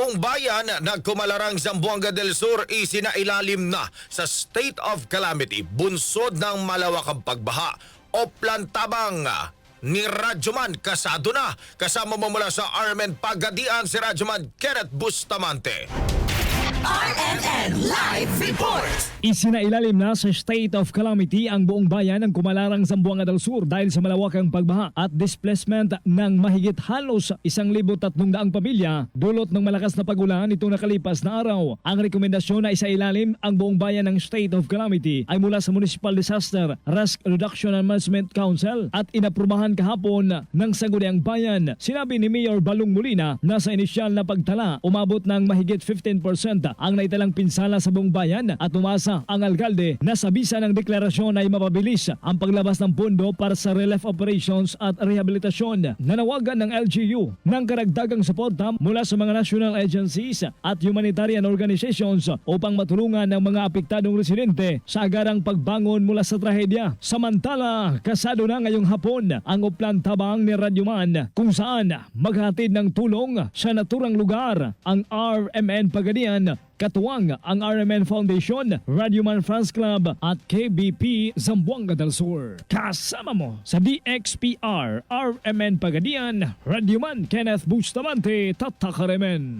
buong bayan ng Kumalarang, Zamboanga del Sur isinailalim na sa state of calamity, bunsod ng malawakang pagbaha o plantabang ni Radyoman kasado na. Kasama mo mula sa Armen Pagadian si Radyoman Kenneth Bustamante. RMN Live Report! Isinailalim na sa state of calamity ang buong bayan ng Kumalarang Zamboanga del Sur dahil sa malawakang pagbaha at displacement ng mahigit halos isang libo tatlong daang pamilya dulot ng malakas na pagulan itong nakalipas na araw. Ang rekomendasyon na isailalim ang buong bayan ng state of calamity ay mula sa Municipal Disaster Risk Reduction and Management Council at inaprubahan kahapon ng Sangguniang Bayan. Sinabi ni Mayor Balong Molina na sa inisyal na pagtala umabot ng mahigit 15% ang naitalang pinsala sa buong bayan at umasa ang alkalde na sa bisa ng deklarasyon ay mapabilis ang paglabas ng pondo para sa relief operations at rehabilitasyon. Nanawagan ng LGU ng karagdagang suporta mula sa mga national agencies at humanitarian organizations upang matulungan ng mga apektadong residente sa agarang pagbangon mula sa trahedya. Samantala, kasado na ngayong hapon ang uplan tabang ni Radyoman kung saan maghatid ng tulong sa naturang lugar ang RMN Pagadian Katuwang ang RMN Foundation, Radyoman Fans Club at KBP Zamboanga del Sur. Kasama mo sa DXPR, RMN Pagadian, Radyoman Kenneth Bustamante, Tatakaremen.